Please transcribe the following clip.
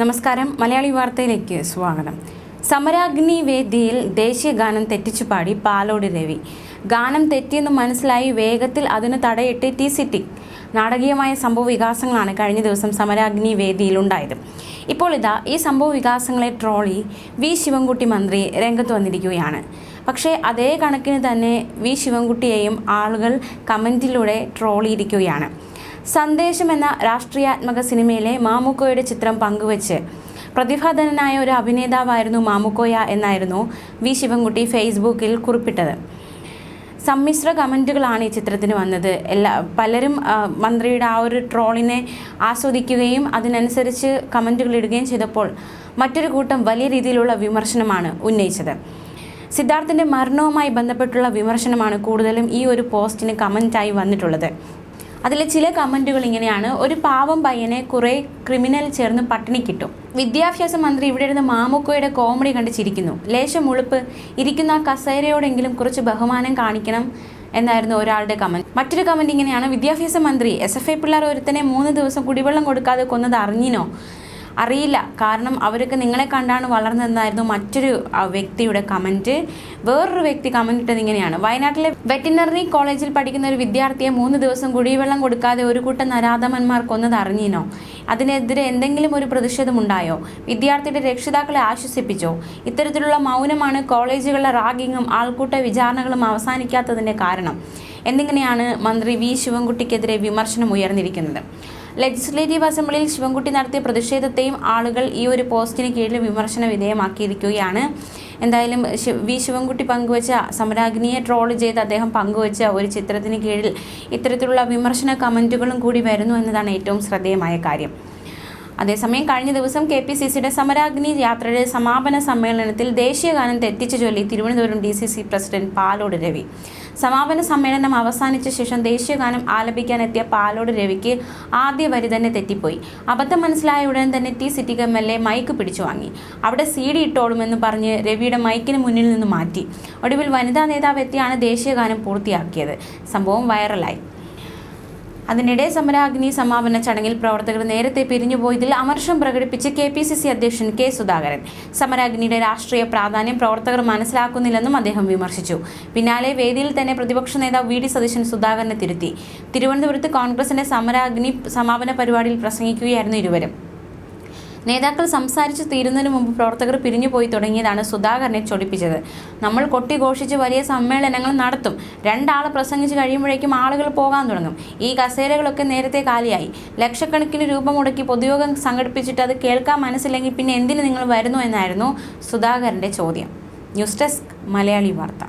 നമസ്കാരം. മലയാളി വാർത്തയിലേക്ക് സ്വാഗതം. സമരാഗ്നി വേദിയിൽ ദേശീയ ഗാനം തെറ്റിച്ചു പാടി പാലോട് രവി. ഗാനം തെറ്റിയെന്ന് മനസ്സിലായി വേഗത്തിൽ അതിന് തടയിട്ട് ടി സിറ്റി നാടകീയമായ സംഭവ വികാസങ്ങളാണ് കഴിഞ്ഞ ദിവസം സമരാഗ്നി വേദിയിൽ ഉണ്ടായത്. ഇപ്പോൾ ഇതാ ഈ സംഭവ വികാസങ്ങളെ ട്രോളി വി ശിവൻകുട്ടി മന്ത്രി രംഗത്ത് വന്നിരിക്കുകയാണ്. പക്ഷേ അതേ കണക്കിന് തന്നെ വി ശിവൻകുട്ടിയെയും ആളുകൾ കമന്റിലൂടെ ട്രോളിയിരിക്കുകയാണ്. സന്ദേശം എന്ന രാഷ്ട്രീയാത്മക സിനിമയിലെ മാമുക്കോയുടെ ചിത്രം പങ്കുവച്ച് പ്രതിഭാധനനായ ഒരു അഭിനേതാവായിരുന്നു മാമുക്കോയ എന്നായിരുന്നു വി ശിവൻകുട്ടി ഫേസ്ബുക്കിൽ കുറിപ്പിട്ടത്. സമ്മിശ്ര കമന്റുകളാണ് ഈ ചിത്രത്തിന് വന്നത്. എല്ലാ പലരും മന്ത്രിയുടെ ആ ഒരു ട്രോളിനെ ആസ്വദിക്കുകയും അതിനനുസരിച്ച് കമന്റുകൾ ഇടുകയും ചെയ്തപ്പോൾ മറ്റൊരു കൂട്ടം വലിയ രീതിയിലുള്ള വിമർശനമാണ് ഉന്നയിച്ചത്. സിദ്ധാർത്ഥിന്റെ മരണവുമായി ബന്ധപ്പെട്ടുള്ള വിമർശനമാണ് കൂടുതലും ഈ ഒരു പോസ്റ്റിന് കമന്റായി വന്നിട്ടുള്ളത്. അതിലെ ചില കമന്റുകൾ ഇങ്ങനെയാണ്. ഒരു പാവം പയ്യനെ കുറേ ക്രിമിനൽ ചേർന്ന് പട്ടിണി കിട്ടും. വിദ്യാഭ്യാസ മന്ത്രി ഇവിടെ ഇരുന്ന് മാമുക്കോയുടെ കോമഡി കണ്ട് ചിരിക്കുന്നു. ലേശം ഉളുപ്പ് ഇരിക്കുന്ന കസേരയോടെങ്കിലും കുറച്ച് ബഹുമാനം കാണിക്കണം എന്നായിരുന്നു ഒരാളുടെ കമന്റ് മറ്റൊരു കമന്റ് ഇങ്ങനെയാണ്. വിദ്യാഭ്യാസ മന്ത്രി എസ് എഫ് ഐ പിള്ളേർ ഒരുത്തനെ മൂന്ന് ദിവസം കുടിവെള്ളം കൊടുക്കാതെ കൊന്നത് അറിഞ്ഞിനോ? അറിയില്ല. കാരണം അവരൊക്കെ നിങ്ങളെ കണ്ടാണ് വളർന്നതെന്നായിരുന്നു മറ്റൊരു വ്യക്തിയുടെ കമന്റ് വേറൊരു വ്യക്തി കമന്റ് ഇട്ടത് ഇങ്ങനെയാണ്. വയനാട്ടിലെ വെറ്റിനറി കോളേജിൽ പഠിക്കുന്ന ഒരു വിദ്യാർത്ഥിയെ മൂന്ന് ദിവസം കുടിവെള്ളം കൊടുക്കാതെ ഒരു കൂട്ടം നരാധമന്മാർ കൊന്നത് അറിഞ്ഞിനോ? അതിനെതിരെ എന്തെങ്കിലും ഒരു പ്രതിഷേധമുണ്ടായോ വിദ്യാർത്ഥിയുടെ രക്ഷിതാക്കളെ ആശ്വസിപ്പിച്ചോ? ഇത്തരത്തിലുള്ള മൗനമാണ് കോളേജുകളിലെ റാഗിങ്ങും ആൾക്കൂട്ട വിചാരണകളും അവസാനിക്കാത്തതിന്റെ കാരണം. എന്നിങ്ങനെയാണ് മന്ത്രി വി ശിവൻകുട്ടിക്കെതിരെ വിമർശനം ഉയർന്നിരിക്കുന്നത്. ലെജിസ്ലേറ്റീവ് അസംബ്ലിയിൽ ശിവൻകുട്ടി നടത്തിയ പ്രതിഷേധത്തെയും ആളുകൾ ഈ ഒരു പോസ്റ്റിന് കീഴിൽ വിമർശന വിധേയമാക്കിയിരിക്കുകയാണ്. എന്തായാലും വി ശിവൻകുട്ടി പങ്കുവച്ച സമരാഗ്നിയെ ട്രോൾ ചെയ്ത് അദ്ദേഹം പങ്കുവച്ച ഒരു ചിത്രത്തിന് കീഴിൽ ഇത്തരത്തിലുള്ള വിമർശന കമന്റുകളും കൂടി വരുന്നു എന്നതാണ് ഏറ്റവും ശ്രദ്ധേയമായ കാര്യം. അതേസമയം കഴിഞ്ഞ ദിവസം കെ പി സി സിയുടെ സമരാഗ്നി യാത്രയുടെ സമാപന സമ്മേളനത്തിൽ ദേശീയഗാനം തെറ്റിച്ചു ചൊല്ലി Thiruvananthapuram D C C president Palode Ravi. സമാപന സമ്മേളനം അവസാനിച്ച ശേഷം ദേശീയഗാനം ആലപിക്കാനെത്തിയ പാലോട് രവിക്ക് ആദ്യ വരി തന്നെ തെറ്റിപ്പോയി. അബദ്ധം മനസ്സിലായ ഉടൻ തന്നെ ടി സിറ്റിക്ക് എം എൽ എ മൈക്ക് പിടിച്ചു വാങ്ങി. അവിടെ സി ഡി ഇട്ടോളുമെന്ന് പറഞ്ഞ് രവിയുടെ മൈക്കിന് മുന്നിൽ നിന്ന് മാറ്റി. ഒടുവിൽ വനിതാ നേതാവ് എത്തിയാണ് ദേശീയഗാനം പൂർത്തിയാക്കിയത്. സംഭവം വൈറലായി. അതിനിടെ സമരാഗ്നി സമാപന ചടങ്ങിൽ പ്രവർത്തകർ നേരത്തെ പിരിഞ്ഞുപോയതിൽ അമർഷം പ്രകടിപ്പിച്ച് കെ പി സി സി അധ്യക്ഷൻ കെ സുധാകരൻ. സമരാഗ്നിയുടെ രാഷ്ട്രീയ പ്രാധാന്യം പ്രവർത്തകർ മനസ്സിലാക്കുന്നില്ലെന്നും അദ്ദേഹം വിമർശിച്ചു. പിന്നാലെ വേദിയിൽ തന്നെ പ്രതിപക്ഷ നേതാവ് വി ഡി സതീശൻ സുധാകരനെ തിരുത്തി. തിരുവനന്തപുരത്ത് കോൺഗ്രസിന്റെ സമരാഗ്നി സമാപന പരിപാടിയിൽ പ്രസംഗിക്കുകയായിരുന്നു ഇരുവരും. നേതാക്കൾ സംസാരിച്ചു തീരുന്നതിന് മുമ്പ് പ്രവർത്തകർ പിരിഞ്ഞുപോയി തുടങ്ങിയതാണ് സുധാകരനെ ചൊടിപ്പിച്ചത്. നമ്മൾ കൊട്ടിഘോഷിച്ച് വലിയ സമ്മേളനങ്ങൾ നടത്തും. രണ്ടാൾ പ്രസംഗിച്ച് കഴിയുമ്പോഴേക്കും ആളുകൾ പോകാൻ തുടങ്ങും. ഈ കസേരകളൊക്കെ നേരത്തെ കാലിയായി. ലക്ഷക്കണക്കിന് രൂപ മുടക്കി പൊതുയോഗം സംഘടിപ്പിച്ചിട്ട് അത് കേൾക്കാൻ മനസ്സില്ലെങ്കിൽ പിന്നെ എന്തിന് നിങ്ങൾ വരുന്നു എന്നായിരുന്നു സുധാകരന്റെ ചോദ്യം. ന്യൂസ് ഡെസ്ക് മലയാളി വാർത്ത.